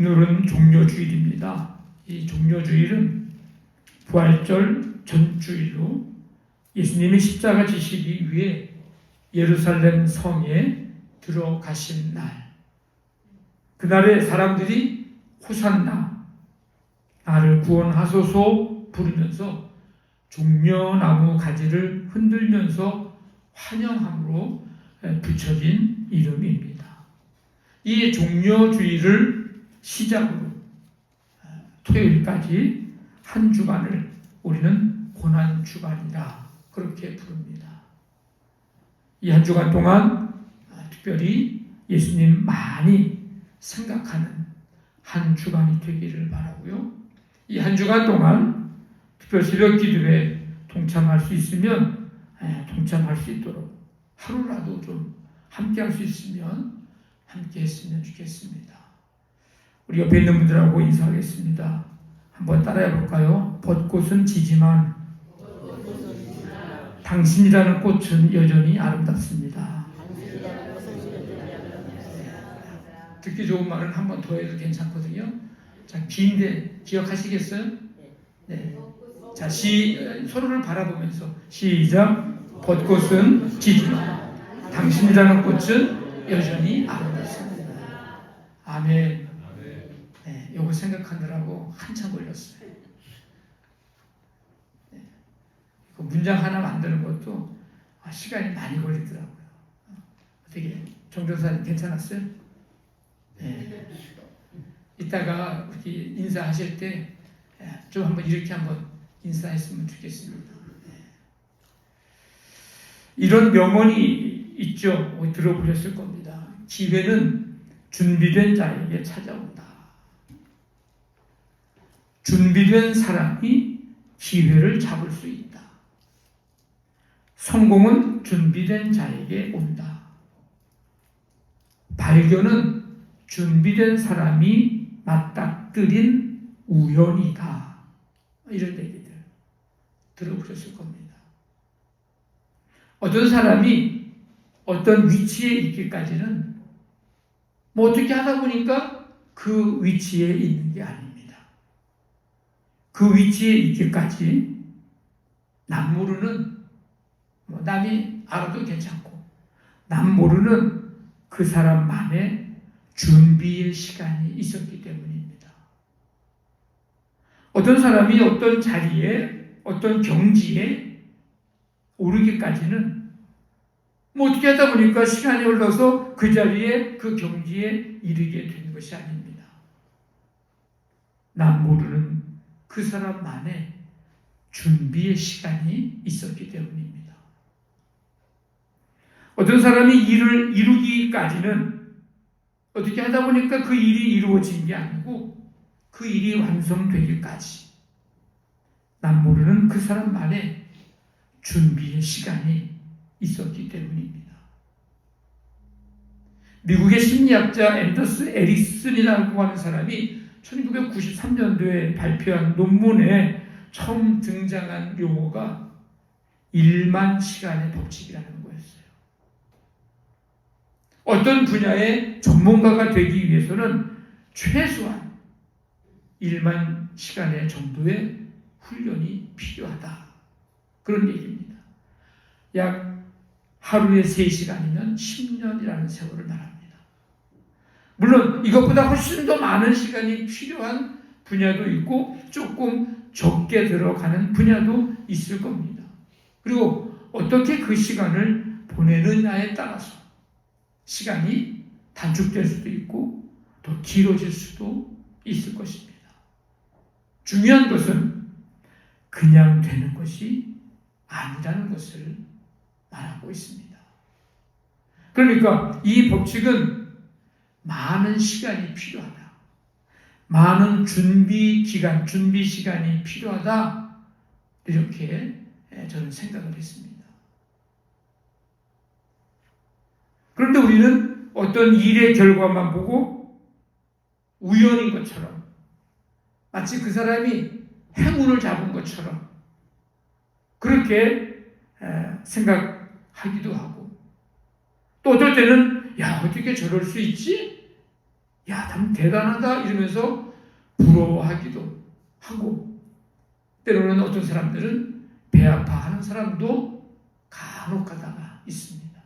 오늘은 종료주일입니다. 이 종료주일은 부활절 전주일로 예수님이 십자가 지시기 위해 예루살렘 성에 들어가신 날. 그날에 사람들이 호산나 나를 구원하소서 부르면서 종려나무 가지를 흔들면서 환영함으로 붙여진 이름입니다. 이 종려주의를 시작으로 토요일까지 한 주간을 우리는 고난 주간이라 그렇게 부릅니다. 이 한 주간 동안 특별히 예수님 많이 생각하는 한 주간이 되기를 바라고요. 이 한 주간 동안 특별 새벽 기도에 동참할 수 있으면 동참할 수 있도록 하루라도 좀 함께 할 수 있으면 함께 했으면 좋겠습니다. 우리 옆에 있는 분들하고 인사하겠습니다. 한번 따라해 볼까요? 벚꽃은 지지만 당신이라는 꽃은 여전히 아름답습니다. 듣기 좋은 말은 한 번 더 해도 괜찮거든요. 자, 긴데 기억하시겠어요? 네. 자, 시, 서로를 바라보면서 시작. 벚꽃은 지지만 당신이라는 꽃은 여전히 아름답습니다. 아멘. 네, 요거 생각하느라고 한참 걸렸어요. 네. 그 문장 하나 만드는 것도 아, 시간이 많이 걸리더라고요. 어떻게 정전사님 괜찮았어요? 네. 이따가 우리 인사하실 때 좀 한번 이렇게 한번 인사했으면 좋겠습니다. 네. 이런 명언이 있죠. 뭐 들어보셨을 겁니다. 기회는 준비된 자에게 찾아온다. 준비된 사람이 기회를 잡을 수 있다. 성공은 준비된 자에게 온다. 발견은 준비된 사람이 맞닥뜨린 우연이다. 이런 얘기들 들어보셨을 겁니다. 어떤 사람이 어떤 위치에 있기까지는 뭐 어떻게 하다 보니까 그 위치에 있는 게 아닙니다. 그 위치에 있기까지 남 모르는 뭐 남이 알아도 괜찮고 남 모르는 그 사람만의 준비의 시간이 있었기 때문입니다. 어떤 사람이 어떤 자리에 어떤 경지에 오르기까지는 뭐 어떻게 하다 보니까 시간이 흘러서 그 자리에 그 경지에 이르게 되는 것이 아닙니다. 남 모르는 그 사람만의 준비의 시간이 있었기 때문입니다. 어떤 사람이 일을 이루기까지는 어떻게 하다 보니까 그 일이 이루어진 게 아니고 그 일이 완성되기까지 남 모르는 그 사람만의 준비의 시간이 있었기 때문입니다. 미국의 심리학자 앤더스 에릭슨이라고 하는 사람이 1993년도에 발표한 논문에 처음 등장한 용어가 1만 시간의 법칙이라는 거였어요. 어떤 분야의 전문가가 되기 위해서는 최소한 1만 시간의 정도의 훈련이 필요하다. 그런 얘기입니다. 약 하루에 3시간이면 10년이라는 세월을 말합니다. 물론 이것보다 훨씬 더 많은 시간이 필요한 분야도 있고 조금 적게 들어가는 분야도 있을 겁니다. 그리고 어떻게 그 시간을 보내느냐에 따라서 시간이 단축될 수도 있고 더 길어질 수도 있을 것입니다. 중요한 것은 그냥 되는 것이 아니라는 것을 말하고 있습니다. 그러니까 이 법칙은 많은 시간이 필요하다. 많은 준비 기간, 준비 시간이 필요하다. 이렇게 저는 생각을 했습니다. 그런데 우리는 어떤 일의 결과만 보고 우연인 것처럼 마치 그 사람이 행운을 잡은 것처럼 그렇게 생각하기도 하고 또 어떨 때는 야 어떻게 저럴 수 있지? 야, 참 대단하다 이러면서 부러워하기도 하고 때로는 어떤 사람들은 배 아파하는 사람도 간혹 가다가 있습니다.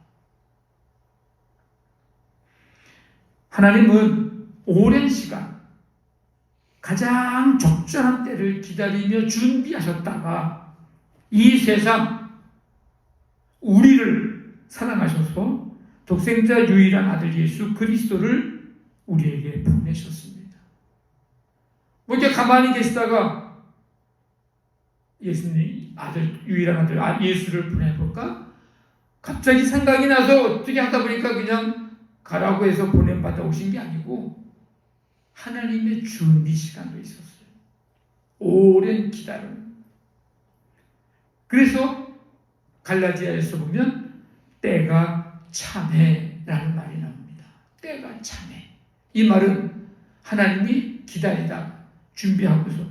하나님은 오랜 시간 가장 적절한 때를 기다리며 준비하셨다가 이 세상 우리를 사랑하셔서 독생자 유일한 아들 예수 그리스도를 우리에게 보내셨습니다. 뭐 이렇게 가만히 계시다가 예수님 아들 유일한 아들 아, 예수를 보내볼까? 갑자기 생각이 나서 어떻게 하다 보니까 그냥 가라고 해서 보냄 받아 오신 게 아니고 하나님의 준비 시간도 있었어요. 오랜 기다림. 그래서 갈라디아에서 보면 때가 참해라는 말이 나옵니다. 때가 참해. 이 말은 하나님이 기다리다 준비하고서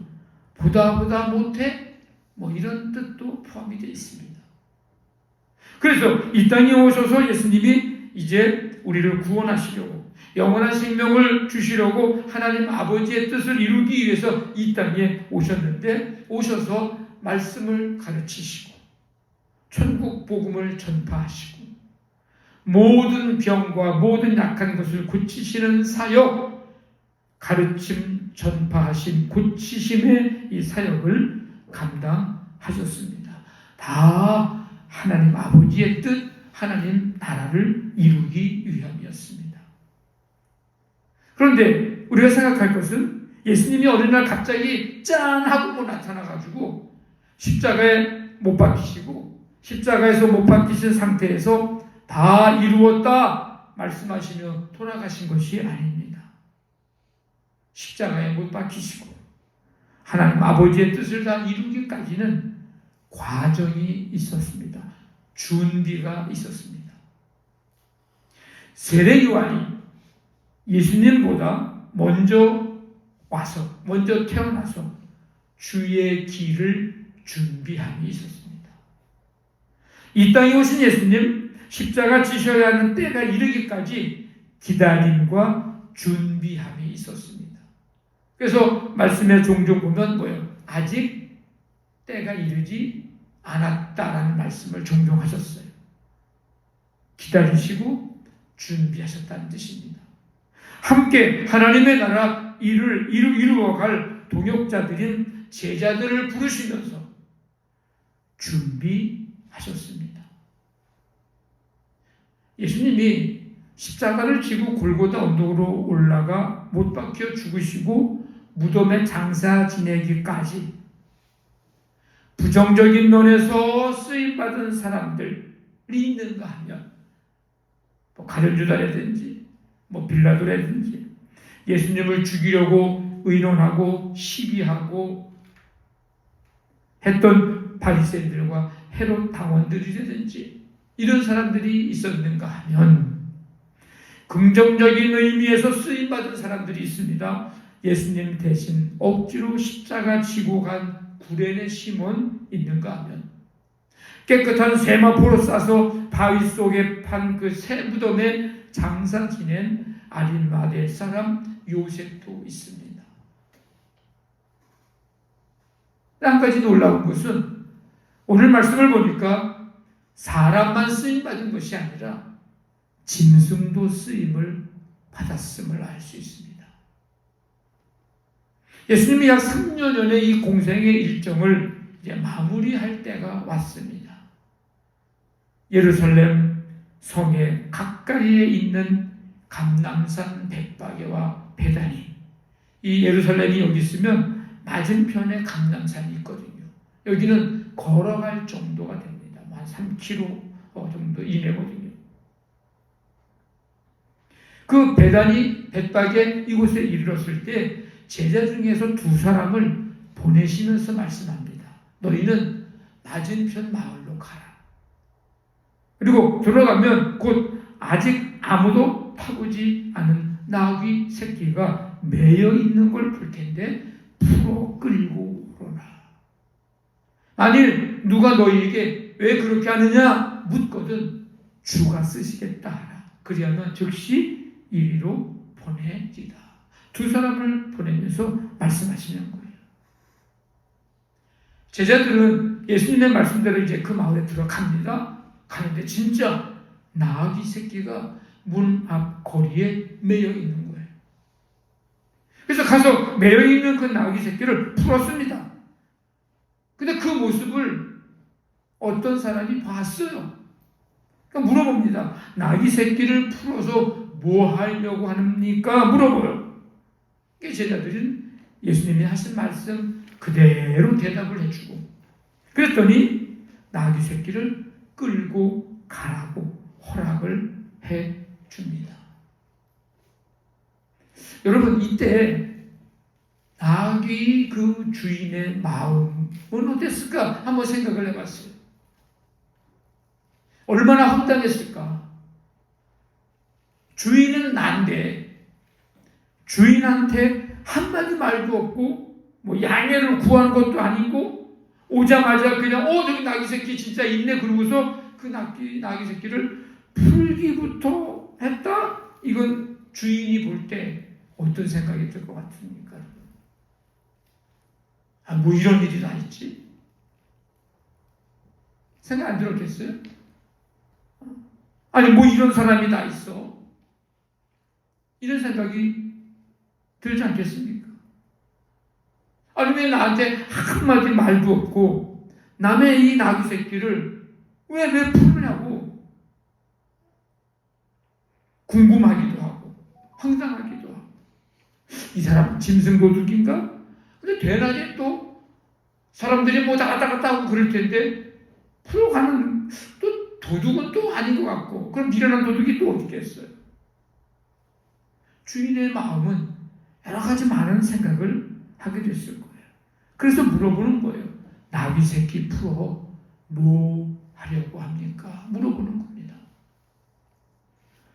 보다 보다 못해 뭐 이런 뜻도 포함이 되어 있습니다. 그래서 이 땅에 오셔서 예수님이 이제 우리를 구원하시려고 영원한 생명을 주시려고 하나님 아버지의 뜻을 이루기 위해서 이 땅에 오셨는데 오셔서 말씀을 가르치시고 천국 복음을 전파하시고 모든 병과 모든 약한 것을 고치시는 사역 가르침 전파하신 고치심의 이 사역을 감당하셨습니다. 다 하나님 아버지의 뜻, 하나님 나라를 이루기 위함이었습니다. 그런데 우리가 생각할 것은 예수님이 어느 날 갑자기 짠 하고 뭐 나타나가지고 십자가에 못 박히시고 십자가에서 못 박히신 상태에서 다 이루었다 말씀하시며 돌아가신 것이 아닙니다. 십자가에 못 박히시고 하나님 아버지의 뜻을 다 이루기까지는 과정이 있었습니다. 준비가 있었습니다. 세례 요한이 예수님보다 먼저 와서 먼저 태어나서 주의 길을 준비함이 있었습니다. 이 땅에 오신 예수님 십자가 지셔야 하는 때가 이르기까지 기다림과 준비함이 있었습니다. 그래서 말씀에 종종 보면 뭐예요? 아직 때가 이르지 않았다라는 말씀을 종종 하셨어요. 기다리시고 준비하셨다는 뜻입니다. 함께 하나님의 나라 일을 이루, 이루어갈 동역자들인 제자들을 부르시면서 준비하셨습니다. 예수님이 십자가를 지고 골고다 언덕으로 올라가 못 박혀 죽으시고 무덤에 장사 지내기까지 부정적인 논에서 쓰임 받은 사람들이 있는가 하면 뭐 가련주다라든지 뭐 빌라도라든지 예수님을 죽이려고 의논하고 시비하고 했던 바리새인들과 헤롯 당원들이라든지 이런 사람들이 있었는가 하면 긍정적인 의미에서 쓰임 받은 사람들이 있습니다. 예수님 대신 억지로 십자가 지고 간 구레네 시몬 있는가 하면 깨끗한 세마포로 싸서 바위 속에 판 그 새 무덤에 장사 지낸 아린마대 사람 요셉도 있습니다. 한 가지 놀라운 것은 오늘 말씀을 보니까 사람만 쓰임 받은 것이 아니라 짐승도 쓰임을 받았음을 알 수 있습니다. 예수님이 약 3년 전에 이 공생의 일정을 이제 마무리할 때가 왔습니다. 예루살렘 성에 가까이에 있는 감남산 백박에와 베다니 이 예루살렘이 여기 있으면 맞은편에 감남산이 있거든요. 여기는 걸어갈 정도가 됩니다. 한 3km 정도 이내거든요. 그 베다니 백박에 이곳에 이르렀을 때 제자 중에서 두 사람을 보내시면서 말씀합니다. 너희는 맞은편 마을로 가라. 그리고 들어가면 곧 아직 아무도 타보지 않은 나귀 새끼가 매여 있는 걸 볼 텐데 풀어 끌고 오라. 만일 누가 너희에게 왜 그렇게 하느냐 묻거든 주가 쓰시겠다. 그리하면 즉시 이리로 보내지다. 두 사람을 보내면서 말씀하시는 거예요. 제자들은 예수님의 말씀대로 이제 그 마을에 들어갑니다. 가는데 진짜 나귀 새끼가 문 앞 거리에 매여 있는 거예요. 그래서 가서 매여 있는 그 나귀 새끼를 풀었습니다. 근데 그 모습을 어떤 사람이 봤어요. 그러니까 물어봅니다. 나귀 새끼를 풀어서 뭐 하려고 합니까? 물어봐요. 제자들은 예수님이 하신 말씀 그대로 대답을 해주고 그랬더니 나귀 새끼를 끌고 가라고 허락을 해 줍니다. 여러분 이때 나귀 그 주인의 마음은 어땠을까 한번 생각을 해봤어요. 얼마나 황당했을까. 주인은 난데 주인한테 한마디 말도 없고 뭐 양해를 구하는 것도 아니고 오자마자 그냥 어 저기 나귀 새끼 진짜 있네 그러고서 그 나귀 나귀 새끼를 풀기부터 했다. 이건 주인이 볼 때 어떤 생각이 들 것 같습니까? 아, 뭐 이런 일이 다 있지? 생각 안 들었겠어요? 아니, 뭐 이런 사람이 다 있어. 이런 생각이 들지 않겠습니까? 아니, 왜 나한테 한마디 말도 없고, 남의 이 나귀 새끼를 왜, 왜 풀느냐고. 궁금하기도 하고, 황당하기도 하고. 이 사람 짐승 도둑인가? 근데 되나니 또 사람들이 뭐 나갔다 갔다 하고 그럴 텐데 풀어가는 또 도둑은 또 아닌 것 같고 그럼 미련한 도둑이 또 어디 있겠어요? 주인의 마음은 여러 가지 많은 생각을 하게 됐을 거예요. 그래서 물어보는 거예요. 나귀 새끼 풀어 뭐 하려고 합니까? 물어보는 겁니다.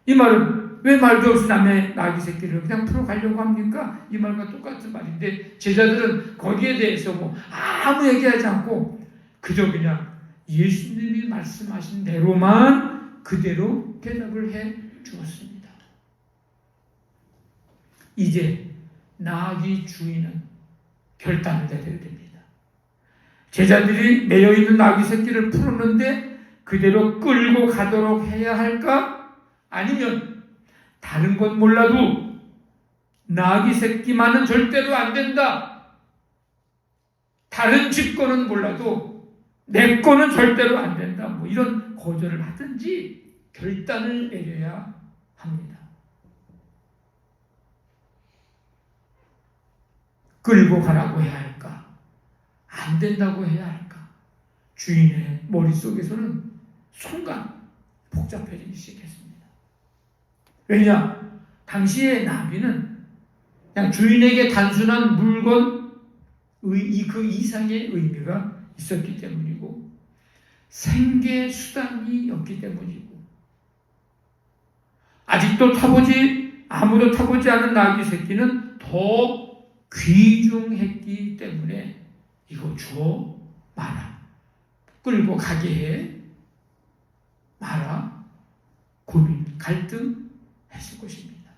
이 말은 왜 말도 없이 남의 나귀 새끼를 그냥 풀어 가려고 합니까? 이 말과 똑같은 말인데 제자들은 거기에 대해서 뭐 아무 얘기하지 않고 그저 그냥 예수님이 말씀하신 대로만 그대로 대답을 해 주었습니다. 이제 나귀 주인은 결단을 내려야 됩니다. 제자들이 매여 있는 나귀 새끼를 풀었는데 그대로 끌고 가도록 해야 할까? 아니면 다른 건 몰라도 나귀 새끼만은 절대로 안 된다. 다른 집 거는 몰라도 내 거는 절대로 안 된다. 뭐 이런 거절을 하든지 결단을 내려야 합니다. 끌고 가라고 해야 할까? 안 된다고 해야 할까? 주인의 머릿속에서는 순간 복잡해지기 시작했습니다. 왜냐? 당시의 나비는 그냥 주인에게 단순한 물건, 그 이상의 의미가 있었기 때문이고, 생계 수단이었기 때문이고, 아직도 타보지, 아무도 타보지 않은 나귀 새끼는 더 귀중했기 때문에 이거 주어 마라. 끌고 가게 해 마라. 고민, 갈등 했을 것입니다.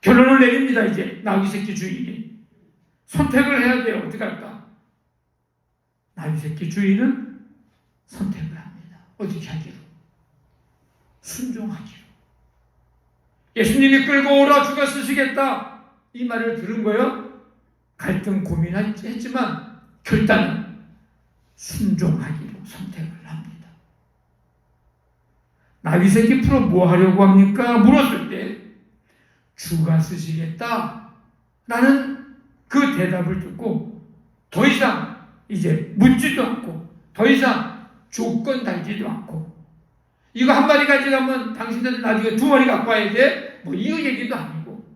결론을 내립니다, 이제. 나귀 새끼 주인이. 선택을 해야 돼요. 어떻게 할까? 나귀 새끼 주인은 선택을 합니다. 어떻게 하기로? 순종하기로. 예수님이 끌고 오라 주가 쓰시겠다. 이 말을 들은 거요. 갈등 고민했지만 결단은 순종하기로 선택을 합니다. 나귀 새끼 풀어 뭐 하려고 합니까? 물었을 때 주가 쓰시겠다. 나는 그 대답을 듣고 더 이상 이제 묻지도 않고 더 이상 조건 달지도 않고 이거 한 마리 가져가면 당신들 나중에 두 마리 갖고 와야 돼? 뭐 이거 얘기도 아니고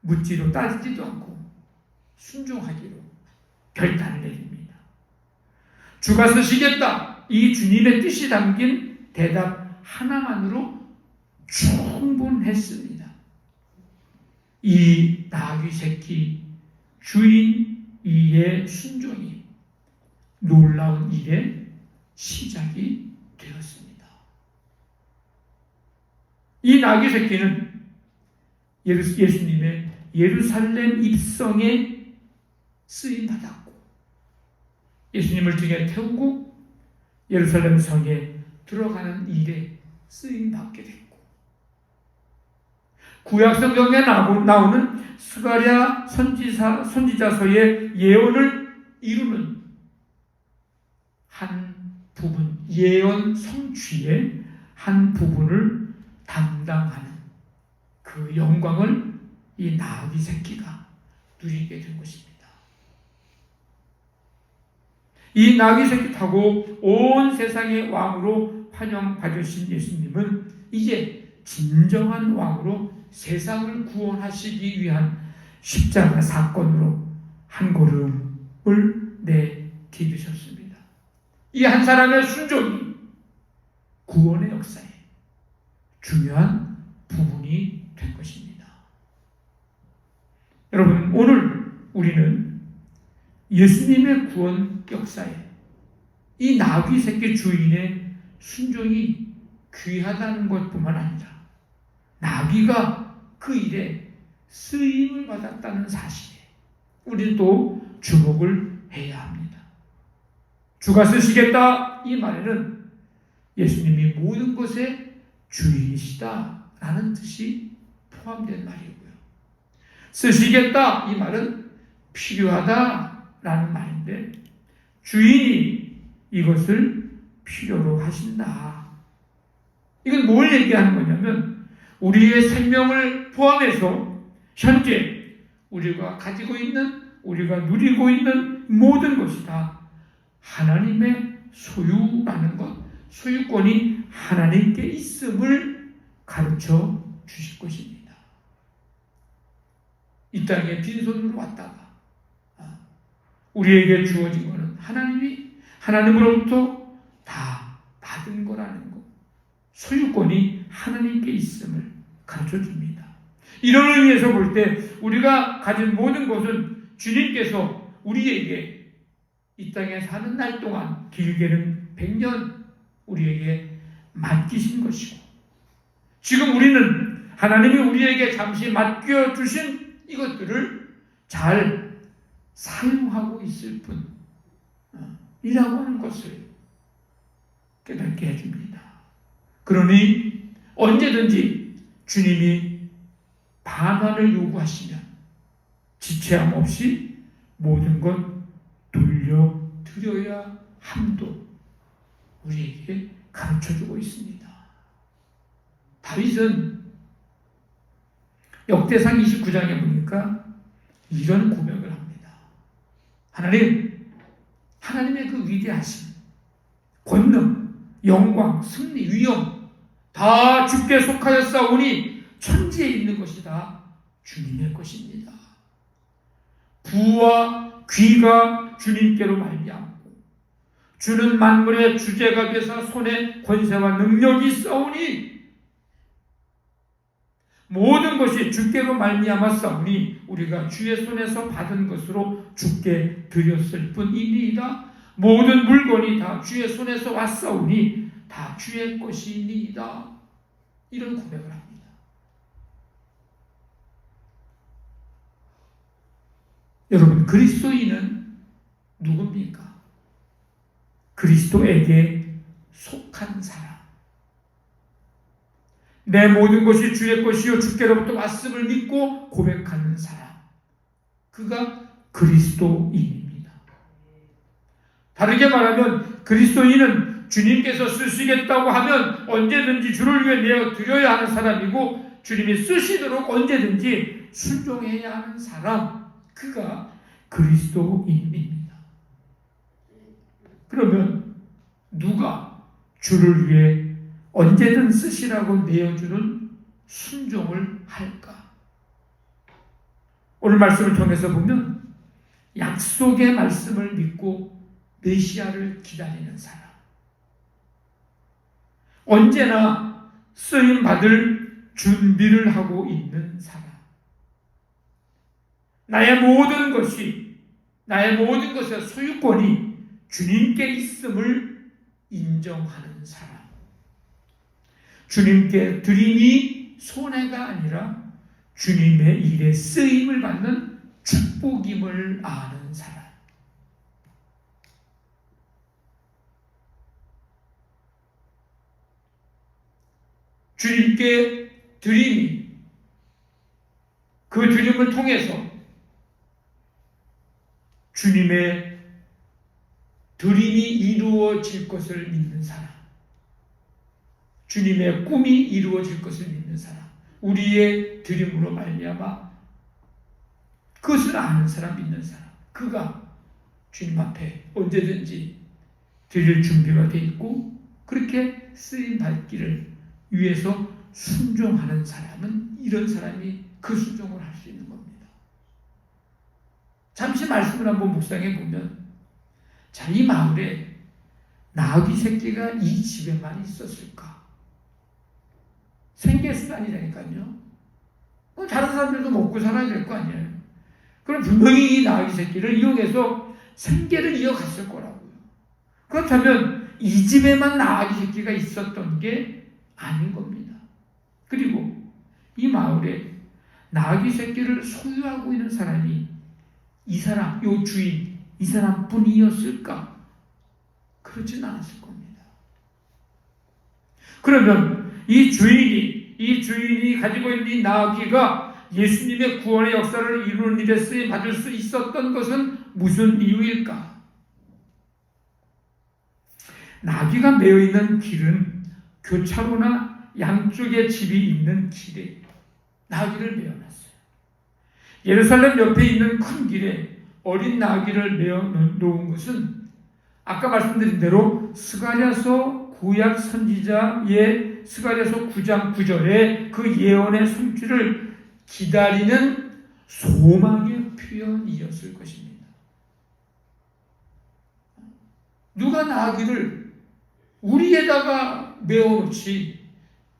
묻지도 따지지도 않고 순종하기로 결단을 내립니다. 주가 쓰시겠다. 이 주님의 뜻이 담긴 대답 하나만으로 충분했습니다. 이 나귀 새끼 주인 이의 순종이 놀라운 일의 시작이 되었습니다. 이 나귀 새끼는 예수- 예수님의 예루살렘 입성에 쓰임 받았고 예수님을 등에 태우고 예루살렘 성에 들어가는 일에 쓰임 받게 됐고 구약 성경에 나오- 나오는 스가랴 선지사 선지자서의 예언을 이루는 한 부분 예언 성취의 한 부분을 담당하는 그 영광을 이 나귀 새끼가 누리게 된 것입니다. 이 나귀 새끼 타고 온 세상의 왕으로 환영받으신 예수님은 이제 진정한 왕으로 세상을 구원하시기 위한 십자가 사건으로 한 걸음을 내디디셨습니다. 이 한 사람의 순종이 구원의 역사에 중요한 부분이 된 것입니다. 여러분, 오늘 우리는 예수님의 구원 역사에 이 나귀 새끼 주인의 순종이 귀하다는 것뿐만 아니라 나귀가 그 일에 쓰임을 받았다는 사실에 우리는 또 주목을 해야 합니다. 주가 쓰시겠다 이 말에는 예수님이 모든 것의 주인이시다라는 뜻이 포함된 말이고요. 쓰시겠다 이 말은 필요하다라는 말인데 주인이 이것을 필요로 하신다. 이건 뭘 얘기하는 거냐면 우리의 생명을 포함해서 현재 우리가 가지고 있는 우리가 누리고 있는 모든 것이 다 하나님의 소유라는 것, 소유권이 하나님께 있음을 가르쳐 주실 것입니다. 이 땅에 빈손으로 왔다가 아, 우리에게 주어진 것은 하나님이 하나님으로부터 다 받은 거라는 것, 소유권이 하나님께 있음을 가르쳐 줍니다. 이런 의미에서 볼 때 우리가 가진 모든 것은 주님께서 우리에게 이 땅에 사는 날 동안 길게는 100년 우리에게 맡기신 것이고 지금 우리는 하나님이 우리에게 잠시 맡겨 주신 이것들을 잘 사용하고 있을 뿐이라고 하는 것을 깨닫게 해줍니다. 그러니 언제든지 주님이 반환을 요구하시면 지체함 없이 모든 것 돌려드려야 함도 우리에게 가르쳐주고 있습니다. 다윗은 역대상 29장에 보니까 이런 고백을 합니다. 하나님, 하나님의 그 위대하심, 권능, 영광, 승리, 위엄 다 주께 속하였사오니 천지에 있는 것이 다 주님의 것입니다. 부와 귀가 주님께로 말미암고 주는 만물의 주제가 되사 손에 권세와 능력이 있사오니 모든 것이 주께로 말미암아 싸우니 우리가 주의 손에서 받은 것으로 주께 드렸을 뿐이니이다. 모든 물건이 다 주의 손에서 왔사오니 다 주의 것이니이다. 이런 고백을 합니다. 여러분 그리스도인은 누굽니까? 그리스도에게 속한 사람. 내 모든 것이 주의 것이요 주께로부터 왔음을 믿고 고백하는 사람. 그가 그리스도인입니다. 다르게 말하면 그리스도인은 주님께서 쓰시겠다고 하면 언제든지 주를 위해 내어 드려야 하는 사람이고 주님이 쓰시도록 언제든지 순종해야 하는 사람. 그가 그리스도인입니다. 그러면 누가 주를 위해 언제든 쓰시라고 내어주는 순종을 할까? 오늘 말씀을 통해서 보면 약속의 말씀을 믿고 메시아를 기다리는 사람. 언제나 쓰임 받을 준비를 하고 있는 사람. 나의 모든 것이 나의 모든 것의 소유권이 주님께 있음을 인정하는 사람. 주님께 드림이 손해가 아니라 주님의 일에 쓰임을 받는 축복임을 아는 사람. 주님께 드림이 그 드림을 통해서 주님의 드림이 이루어질 것을 믿는 사람. 주님의 꿈이 이루어질 것을 믿는 사람. 우리의 드림으로 말미암아 그것을 아는 사람, 믿는 사람. 그가 주님 앞에 언제든지 드릴 준비가 돼 있고 그렇게 쓰임 받기를 위해서 순종하는 사람은 이런 사람이 그 순종을 할 수 있는 겁니다. 잠시 말씀을 한번 묵상해 보면 자, 이 마을에 나귀 새끼가 이 집에만 있었을까? 생계수단이라니까요. 뭐 다른 사람들도 먹고 살아야 될 거 아니에요. 그럼 분명히 이 나귀 새끼를 이용해서 생계를 이어갔을 거라고요. 그렇다면 이 집에만 나귀 새끼가 있었던 게 아닌 겁니다. 그리고 이 마을에 나귀 새끼를 소유하고 있는 사람이 이 사람, 요 주인, 이 사람뿐이었을까? 그렇지는 않았을 겁니다. 그러면 이 주인이, 이 주인이 가지고 있는 이 나귀가 예수님의 구원의 역사를 이루는 일에 쓰임 받을 수 있었던 것은 무슨 이유일까? 나귀가 매여 있는 길은 교차로나 양쪽에 집이 있는 길에 나귀를 메어놨어요. 예루살렘 옆에 있는 큰 길에 어린 나귀를 메어 놓은 것은 아까 말씀드린 대로 스가랴서 구약 선지자의 스가랴서 9장 9절에 그 예언의 성취를 기다리는 소망의 표현이었을 것입니다. 누가 나귀를 우리에다가 메어놓지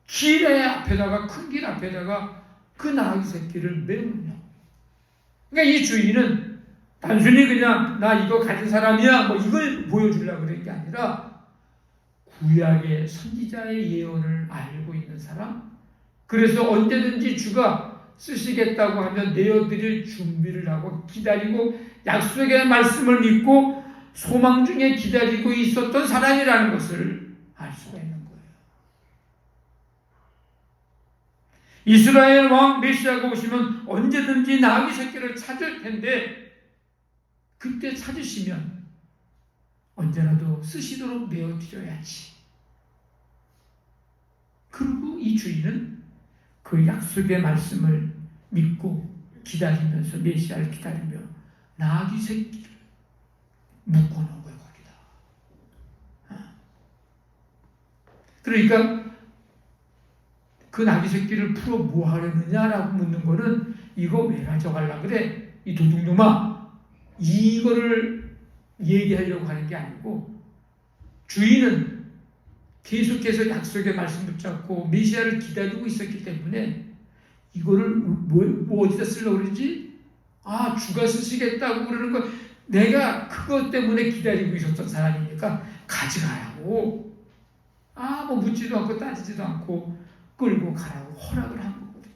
길의 앞에다가 큰 길 앞에다가 그 나귀 새끼를 메우냐. 그러니까 이 주인은 단순히 그냥 나 이거 가진 사람이야 뭐 이걸 보여주려고 그런 게 아니라 구약의 선지자의 예언을 알고 있는 사람 그래서 언제든지 주가 쓰시겠다고 하면 내어드릴 준비를 하고 기다리고 약속의 말씀을 믿고 소망 중에 기다리고 있었던 사람이라는 것을 알 수가 있는 거예요. 이스라엘 왕 메시아가 오시면 언제든지 나귀 새끼를 찾을 텐데 그때 찾으시면 언제라도 쓰시도록 내어드려야지. 그리고 이 주인은 그 약속의 말씀을 믿고 기다리면서 메시아를 기다리며 나귀 새끼를 묶어놓은 거예요 거기다. 아. 그러니까 그 나귀 새끼를 풀어 뭐 하려느냐라고 묻는 거는 이거 왜 가져갈라 그래? 이 도둑놈아 이거를 얘기하려고 하는 게 아니고 주인은 계속해서 약속의 말씀 붙잡고 메시아를 기다리고 있었기 때문에 이거를 뭐, 뭐 어디다 쓰려고 그러지? 아 주가 쓰시겠다고 그러는 거 내가 그것 때문에 기다리고 있었던 사람이니까 가져가라고 아 뭐 묻지도 않고 따지지도 않고 끌고 가라고 허락을 한 거거든요.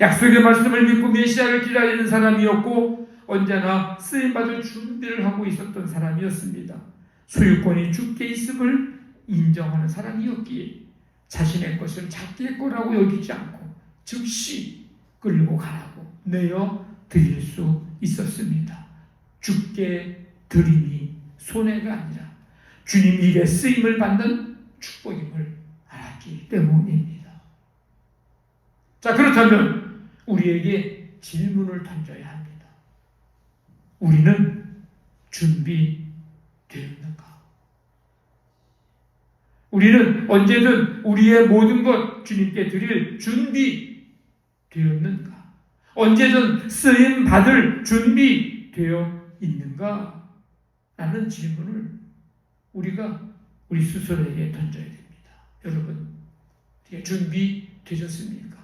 약속의 말씀을 믿고 메시아를 기다리는 사람이었고 언제나 쓰임받을 준비를 하고 있었던 사람이었습니다. 소유권이 주께 있음을 인정하는 사람이었기에 자신의 것을 자기의 거라고 여기지 않고 즉시 끌고 가라고 내어 드릴 수 있었습니다. 주께 드림이 손해가 아니라 주님 일에 쓰임을 받는 축복임을 알았기 때문입니다. 자, 그렇다면 우리에게 질문을 던져야 합니다. 우리는 준비되었는가? 우리는 언제든 우리의 모든 것 주님께 드릴 준비되었는가? 언제든 쓰임 받을 준비되어 있는가? 라는 질문을 우리가 우리 스스로에게 던져야 됩니다. 여러분, 준비 되셨습니까?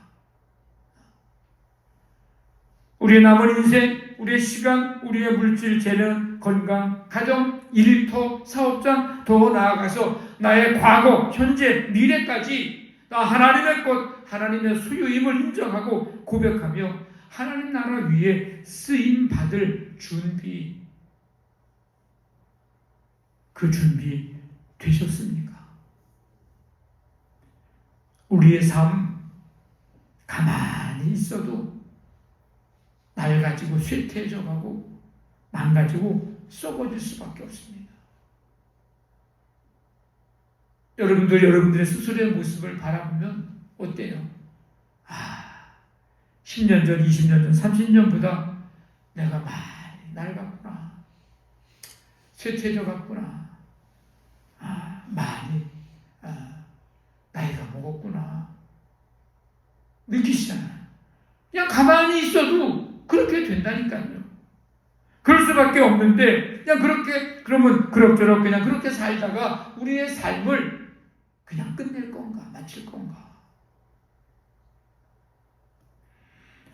우리의 남은 인생, 우리의 시간, 우리의 물질, 재능, 살, 건강, 가정, 일터, 사업장, 더 나아가서 나의 과거, 현재, 미래까지 나 하나님의 것, 하나님의 소유임을 인정하고 고백하며 하나님 나라 위에 쓰임 받을 준비 그 준비 되셨습니까? 우리의 삶 가만히 있어도 낡아지고 쇠퇴해져 가고 망가지고 썩어질 수밖에 없습니다. 여러분들 여러분들의 스스로의 모습을 바라보면 어때요? 아, 10년 전, 20년 전, 30년보다 내가 많이 낡았구나. 쇠퇴해져 갔구나. 아, 많이 아, 나이가 먹었구나. 느끼시잖아요. 그냥 가만히 있어도 그렇게 된다니까요. 그럴 수밖에 없는데 그냥 그렇게 그러면 그럭저럭 그냥 그렇게 살다가 우리의 삶을 그냥 끝낼 건가 마칠 건가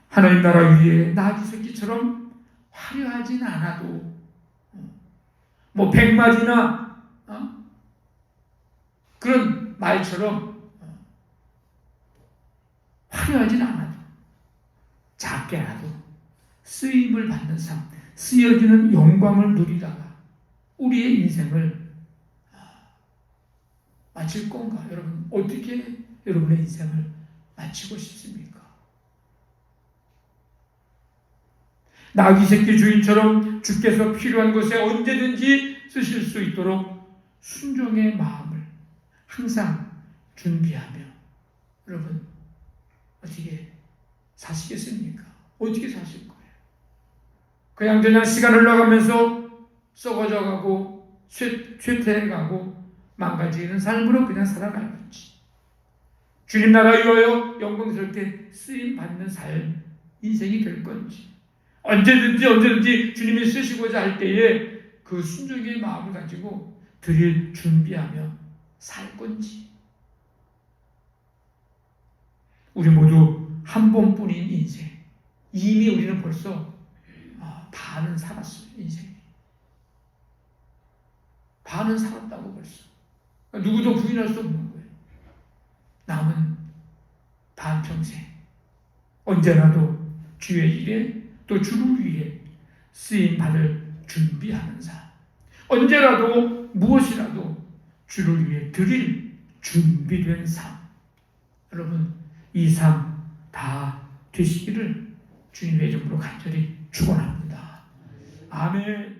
하나님 나라 위에 나귀 새끼처럼 화려하진 않아도 뭐 백마디나 어? 그런 말처럼 어, 화려하진 않아도 작게라도 쓰임을 받는 삶, 쓰여지는 영광을 누리다가 우리의 인생을 아, 마칠 건가? 여러분 어떻게 여러분의 인생을 마치고 싶습니까? 나귀 새끼 주인처럼 주께서 필요한 곳에 언제든지 쓰실 수 있도록 순종의 마음을 항상 준비하며 여러분 어떻게 사시겠습니까? 어떻게 사실 거예요? 그냥 그냥 시간 흘러가면서 썩어져 가고 쇠, 쇠퇴해 가고 망가지는 삶으로 그냥 살아갈 건지 주님 나라 위하여 영광스럽게 쓰임 받는 삶 인생이 될 건지 언제든지 언제든지 주님이 쓰시고자 할 때에 그 순종의 마음을 가지고 드릴 준비하며 살 건지. 우리 모두 한 번뿐인 인생. 이미 우리는 벌써 아, 반은 살았어요 인생 반은 살았다고 벌써. 누구도 부인할 수 없는 거예요. 남은 반평생. 언제라도 주의 일에 또 주를 위해 쓰임 받을 준비하는 삶. 언제라도 무엇이라도 주를 위해 드릴 준비된 삶. 여러분 이 삶 다 되시기를 주님의 이름으로 간절히 축원합니다. 아멘.